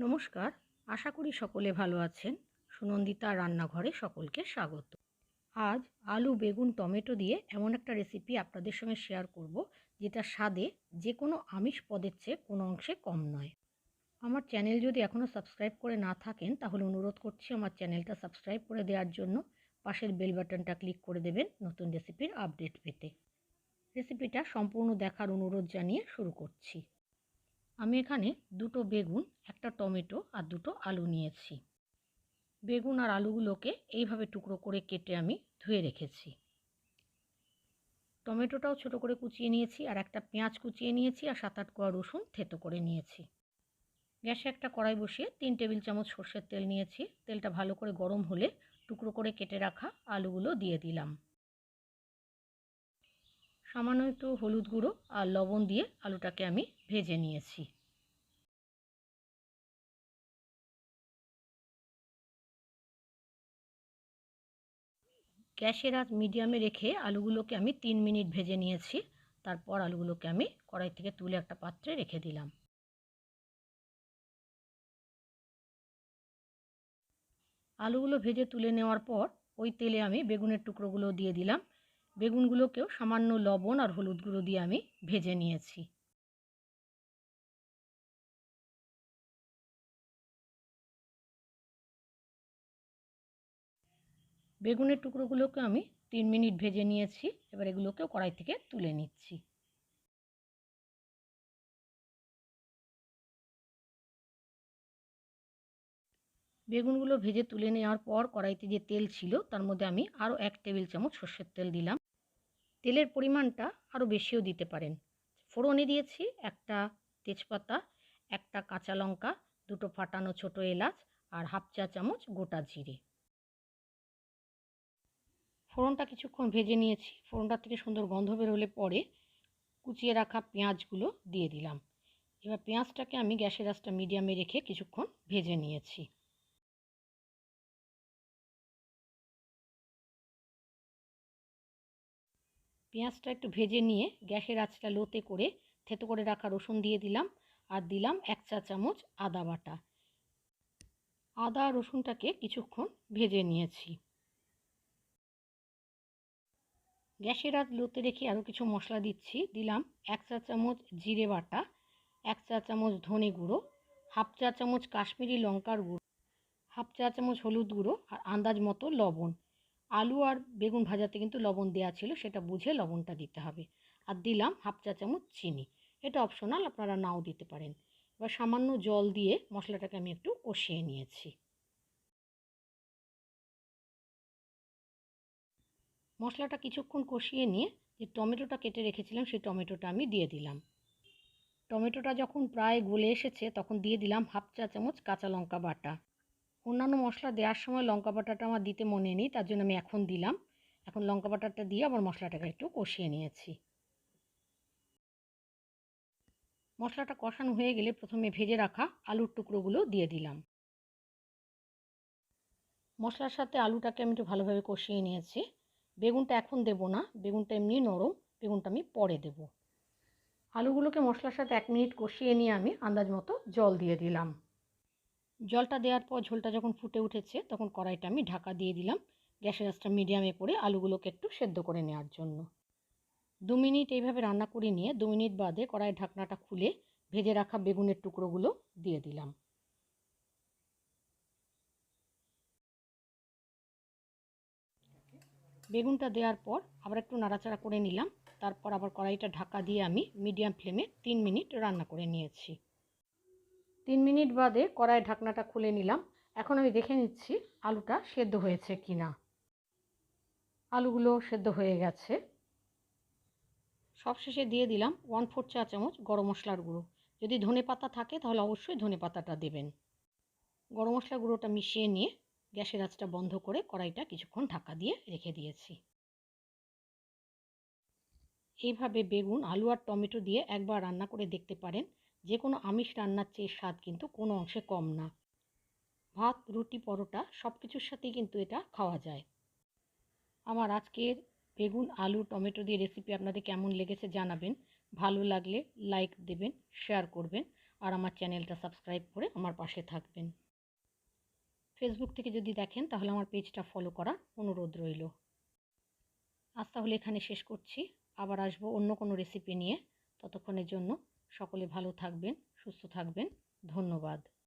নমস্কার, আশা করি সকলে ভালো আছেন। সুনন্দিতা রান্নাঘরে সকলকে স্বাগত। আজ আলু, বেগুন, টমেটো দিয়ে এমন একটা রেসিপি আপনাদের সঙ্গে শেয়ার করব যেটা স্বাদে যে কোনো আমিষ পদের চেয়ে কোনো অংশে কম নয়। আমার চ্যানেল যদি এখনও সাবস্ক্রাইব করে না থাকেন, তাহলে অনুরোধ করছি আমার চ্যানেলটা সাবস্ক্রাইব করে দেওয়ার জন্য পাশের বেল বাটনটা ক্লিক করে দেবেন নতুন রেসিপির আপডেট পেতে। রেসিপিটা সম্পূর্ণ দেখার অনুরোধ জানিয়ে শুরু করছি। আমি এখানে দুটো বেগুন, একটা টমেটো আর দুটো আলু নিয়েছি। বেগুন আর আলুগুলোকে এইভাবে টুকরো করে কেটে আমি ধুয়ে রেখেছি। টমেটোটাও ছোট করে কুচিয়ে নিয়েছি আর একটা পেঁয়াজ কুচিয়ে নিয়েছি আর সাত আট কোয়া রসুন থেতো করে নিয়েছি। গ্যাসে একটা কড়াই বসিয়ে তিন টেবিল চামচ সর্ষের তেল নিয়েছি। তেলটা ভালো করে গরম হলে টুকরো করে কেটে রাখা আলুগুলো দিয়ে দিলাম। সামান্য একটু হলুদ গুঁড়ো আর লবণ দিয়ে আলুটাকে আমি ভেজে নিয়েছি। গ্যাসের আজ মিডিয়ামে রেখে আলুগুলোকে আমি তিন মিনিট ভেজে নিয়েছি। তারপর আলুগুলোকে আমি কড়াই থেকে তুলে একটা পাত্রে রেখে দিলাম। আলুগুলো ভেজে তুলে নেওয়ার পর ওই তেলে আমি বেগুনের টুকরোগুলো দিয়ে দিলাম। বেগুনগুলোকেও সামান্য লবণ আর হলুদ গুঁড়ো দিয়ে আমি ভেজে নিয়েছি। বেগুনের টুকরোগুলোকে আমি তিন মিনিট ভেজে নিয়েছি, এবার এগুলোকেও কড়াই থেকে তুলে নিচ্ছি। বেগুনগুলো ভেজে তুলে নেওয়ার পর কড়াইতে যে তেল ছিল, তার মধ্যে আমি আরও এক টেবিল চামচ সর্ষের তেল দিলাম। তেলের পরিমাণটা আরও বেশিও দিতে পারেন। ফোড়নে দিয়েছি একটা তেজপাতা, একটা কাঁচা লঙ্কা, দুটো ফাটানো ছোট এলাচ, আর হাফ চা চামচ গোটা জিরে। ফোড়নটা কিছুক্ষণ ভেজে নিয়েছি। ফোড়নটা থেকে সুন্দর গন্ধ বেরোলে পরে কুচিয়ে রাখা পেঁয়াজগুলো দিয়ে দিলাম। এবার পেঁয়াজটাকে আমি গ্যাসের আঁচটা মিডিয়ামে রেখে কিছুক্ষণ ভেজে নিয়েছি। পেঁয়াজটা একটু ভেজে নিয়ে গ্যাসের আঁচটা লোতে করে থেতো করে রাখা রসুন দিয়ে দিলাম আর দিলাম এক চা চামচ আদা বাটা। আদা রসুনটাকে কিছুক্ষণ ভেজে নিয়েছি। গ্যাসের আঁচ লোতে রেখে আরও কিছু মশলা দিচ্ছি। দিলাম এক চা চামচ জিরে বাটা, এক চা চামচ ধনে গুঁড়ো, হাফ চা চামচ কাশ্মীরি লঙ্কার গুঁড়ো, হাফ চা চামচ হলুদ গুঁড়ো আর আন্দাজ মতো লবণ। আলু আর বেগুন ভাজাতে কিন্তু লবণ দেওয়া ছিল, সেটা বুঝে লবণটা দিতে হবে। আর দিলাম হাফ চা চামচ চিনি। এটা অপশনাল, আপনারা নাও দিতে পারেন। এবার সামান্য জল দিয়ে মশলাটাকে আমি একটু কষিয়ে নিয়েছি। মশলাটা কিছুক্ষণ কষিয়ে নিয়ে যে টমেটোটা কেটে রেখেছিলাম, সেই টমেটোটা আমি দিয়ে দিলাম। টমেটোটা যখন প্রায় গলে এসেছে, তখন দিয়ে দিলাম হাফ চা চামচ কাঁচা লঙ্কা বাটা। অন্যান্য মশলা দেওয়ার সময় লঙ্কা বাটাটা আমার দিতে মনে নেই, তার জন্য আমি এখন দিলাম। এখন লঙ্কা বাটাটা দিয়ে আবার মশলাটাকে একটু কষিয়ে নিয়েছি। মশলাটা কষানো হয়ে গেলে প্রথমে ভেজে রাখা আলুর টুকরোগুলো দিয়ে দিলাম। মশলার সাথে আলুটাকে আমি একটু ভালোভাবে কষিয়ে নিয়েছি। বেগুনটা এখন দেব না, বেগুনটা এমনি নরম, বেগুনটা আমি পরে দেব। আলুগুলোকে মশলার সাথে এক মিনিট কষিয়ে নিয়ে আমি আন্দাজ মতো জল দিয়ে দিলাম। জলটা দেওয়ার পর ঝোলটা যখন ফুটে উঠেছে, তখন কড়াইটা আমি ঢাকা দিয়ে দিলাম গ্যাসের আঁচটা মিডিয়ামে করে আলুগুলোকে একটু সেদ্ধ করে নেওয়ার জন্য। দু মিনিট এইভাবে রান্না করে নিয়ে দু মিনিট বাদে কড়াই ঢাকনাটা খুলে ভেজে রাখা বেগুনের টুকরোগুলো দিয়ে দিলাম। বেগুনটা দেওয়ার পর আবার একটু নাড়াচাড়া করে নিলাম। তারপর আবার কড়াইটা ঢাকা দিয়ে আমি মিডিয়াম ফ্লেমে তিন মিনিট রান্না করে নিয়েছি। তিন মিনিট বাদে কড়াই ঢাকনাটা খুলে নিলাম। এখন আমি দেখে নিচ্ছি আলুটা সেদ্ধ হয়েছে কি না আলুগুলো সেদ্ধ হয়ে গেছে। সবশেষে দিয়ে দিলাম ওয়ান ফোর চা চামচ গরম মশলার গুঁড়ো। যদি ধনে পাতা থাকে তাহলে অবশ্যই ধনে পাতাটা দেবেন। গরম মশলা গুঁড়োটা মিশিয়ে নিয়ে গ্যাসের আঁচটা বন্ধ করে কড়াইটা কিছুক্ষণ ঢাকা দিয়ে রেখে দিয়েছি। এইভাবে বেগুন, আলু আর টমেটো দিয়ে একবার রান্না করে দেখতে পারেন। যে কোনো আমিষ রান্নার চেয়ে স্বাদ কিন্তু কোনো অংশে কম না। ভাত, রুটি, পরোটা সব কিছুর সাথেই কিন্তু এটা খাওয়া যায়। আমার আজকের বেগুন, আলু, টমেটো দিয়ে রেসিপি আপনাদের কেমন লেগেছে জানাবেন। ভালো লাগলে লাইক দেবেন, শেয়ার করবেন আর আমার চ্যানেলটা সাবস্ক্রাইব করে আমার পাশে থাকবেন। ফেসবুক থেকে যদি দেখেন, তাহলে আমার পেজটা ফলো করার অনুরোধ রইল। আজ তাহলে এখানে শেষ করছি। আবার আসব অন্য কোনো রেসিপি নিয়ে। ততক্ষণের জন্য সকলে ভালো থাকবেন, সুস্থ থাকবেন। ধন্যবাদ।